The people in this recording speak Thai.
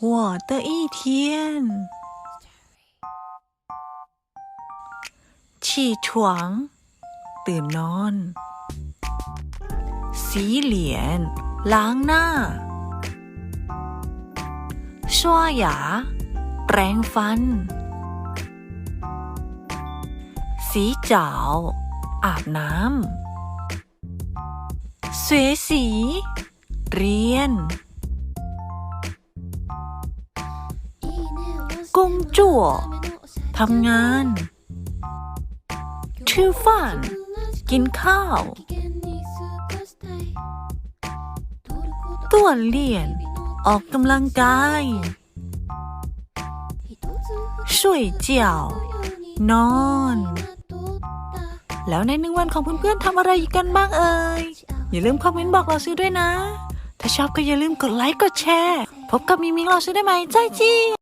我的一天起床ตื่นนอน สีเหลียน ล้างหน้า 刷牙แปรงฟัน สีเจ๋าอาบน้ำเสวยสี เรียน 工作ทำงานชื่อฟัน กินข้าว ตัวเลียน ออกกำลังกาย睡觉นอน แล้วในหนึ่งวันของเพื่อนๆทำอะไรกันบ้างเอ่ย อย่าลืมคอมเมนต์บอกเราซื้อด้วยนะ ถ้าชอบก็อย่าลืมกดไลค์กดแชร์ พบกับมิมิงเราซื้อได้ไหมใจจี